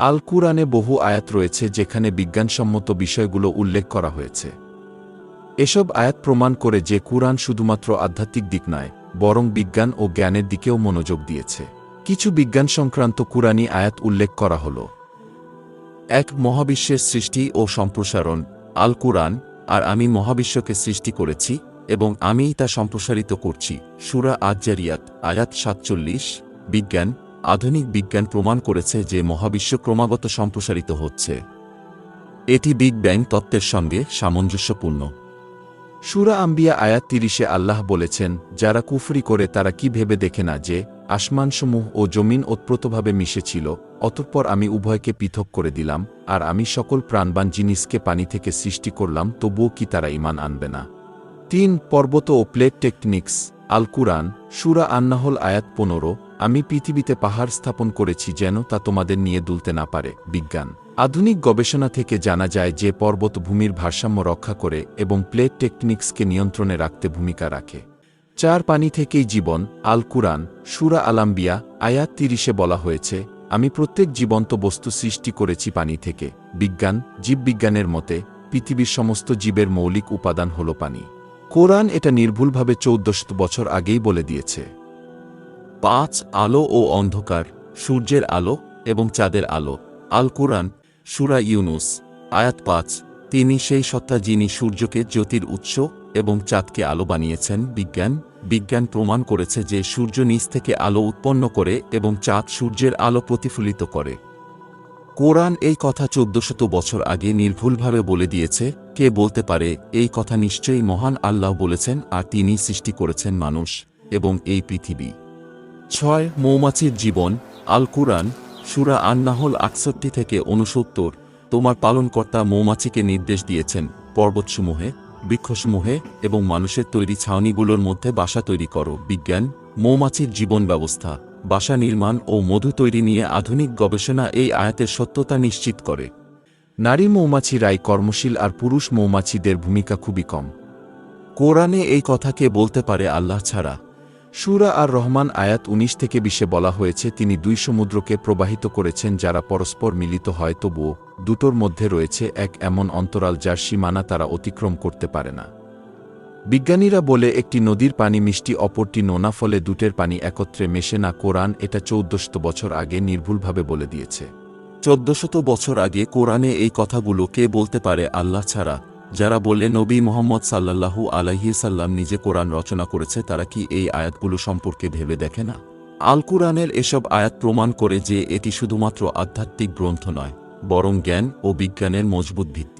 আল কুরআনে বহু আয়াত রয়েছে যেখানে বিজ্ঞানসম্মত বিষয়গুলো উল্লেখ করা হয়েছে। এসব আয়াত প্রমাণ করে যে কুরআন শুধুমাত্র আধ্যাত্মিক দিক নয়, বরং বিজ্ঞান ও জ্ঞানের দিকেও মনোযোগ দিয়েছে। কিছু বিজ্ঞান সংক্রান্ত কুরআনী আয়াত উল্লেখ করা হল। এক, মহাবিশ্বের সৃষ্টি ও সম্প্রসারণ আল কুরআন আর আমি মহাবিশ্বকে সৃষ্টি করেছি এবং আমিই তা সম্প্রসারিত করছি। সুরা আজ্জারিয়াত, আয়াত সাতচল্লিশ, বিজ্ঞান আধুনিক বিজ্ঞান প্রমাণ করেছে যে মহাবিশ্ব ক্রমাগত সম্প্রসারিত হচ্ছে। এটি বিগ ব্যাং তত্ত্বের সঙ্গে সামঞ্জস্যপূর্ণ। সুরা আম্বিয়া আয়াত তিরিশে আল্লাহ বলেছেন, যারা কুফরি করে তারা কি ভেবে দেখে না যে আসমানসমূহ ও জমিন ওতপ্রোতভাবে মিশেছিল, অতঃপর আমি উভয়কে পৃথক করে দিলাম, আর আমি সকল প্রাণবান জিনিসকে পানি থেকে সৃষ্টি করলাম, তবুও কি তারা ইমান আনবে না? তিন, পর্বত ও প্লেট টেকনিক্স আল কুরআন সুরা আন্নাহল আয়াত পনেরো আমি পৃথিবীতে পাহাড় স্থাপন করেছি যেন তা তোমাদের নিয়ে দুলতে না পারে, বিজ্ঞান। আধুনিক গবেষণা থেকে জানা যায় যে পর্বত ভূমির ভারসাম্য রক্ষা করে এবং প্লেট টেকনিক্সকে নিয়ন্ত্রণে রাখতে ভূমিকা রাখে। চার পানি থেকেই জীবন, আল কুরআন, সুরা আলাম্বিয়া আয়াত তিরিশে বলা হয়েছে, আমি প্রত্যেক জীবন্ত বস্তু সৃষ্টি করেছি পানি থেকে। বিজ্ঞান, জীববিজ্ঞানের মতে, পৃথিবীর সমস্ত জীবের মৌলিক উপাদান হল পানি। কোরআন এটা নির্ভুলভাবে চৌদ্দশত বছর আগেই বলে দিয়েছে। পাঁচ আলো ও অন্ধকার, সূর্যের আলো এবং চাঁদের আলো। আল কুরআন সুরা ইউনুস, আয়াত পাঁচ। তিনি সেই সত্তা যিনি সূর্যকে জ্যোতির উৎস এবং চাঁদকে আলো বানিয়েছেন। বিজ্ঞান বিজ্ঞান প্রমাণ করেছে যে সূর্য নিচ থেকে আলো উৎপন্ন করে এবং চাঁদ সূর্যের আলো প্রতিফলিত করে। কোরআন এই কথা চোদ্দশত বছর আগে নির্ভুলভাবে বলে দিয়েছে, কে বলতে পারে, এই কথা নিশ্চয়ই মহান আল্লাহ বলেছেন আর তিনি সৃষ্টি করেছেন মানুষ এবং এই পৃথিবী। ছয় মৌমাছির জীবন, আল কুরআন, সুরা আন্নাহল আটষট্টি থেকে উনসত্তর তোমার পালনকর্তা মৌমাছিকে নির্দেশ দিয়েছেন। পর্বতসমূহে, বৃক্ষসমূহে এবং মানুষের তৈরি ছাউনিগুলোর মধ্যে বাসা তৈরি করো। বিজ্ঞান, মৌমাছির জীবন ব্যবস্থা, বাসা নির্মাণ ও মধু তৈরি নিয়ে আধুনিক গবেষণা এই আয়াতের সত্যতা নিশ্চিত করে। নারী মৌমাছি মৌমাছিরাই কর্মশীল আর পুরুষ মৌমাছিদের ভূমিকা খুবই কম। কোরআনে এই কথাকে বলতে পারে আল্লাহ ছাড়া। সুরা আর রহমান আয়াত ১৯ থেকে বিশে বলা হয়েছে, তিনি দুই সমুদ্রকে প্রবাহিত করেছেন যারা পরস্পর মিলিত হয়, তবুও দুটোর মধ্যে রয়েছে এক এমন অন্তরাল যার সীমানা তারা অতিক্রম করতে পারে না। বিজ্ঞানীরা বলে, একটি নদীর পানি মিষ্টি, অপরটি নোনা, ফলে দুটের পানি একত্রে মেশে না। কোরআন এটা চৌদ্দশত বছর আগে নির্ভুলভাবে বলে দিয়েছে। চোদ্দশত বছর আগে কোরআনে এই কথাগুলো কে বলতে পারে আল্লাহ ছাড়া? যারা বললে নবী মোহাম্মদ সাল্লাল্লাহু আলাহি সাল্লাম নিজে কোরআন রচনা করেছে, তারা কি এই আয়াতগুলো সম্পর্কে ভেবে দেখে না? আল কোরআনের এসব আয়াত প্রমাণ করে যে এটি শুধুমাত্র আধ্যাত্মিক গ্রন্থ নয়, বরং জ্ঞান ও বিজ্ঞানের মজবুত ভিত্তি।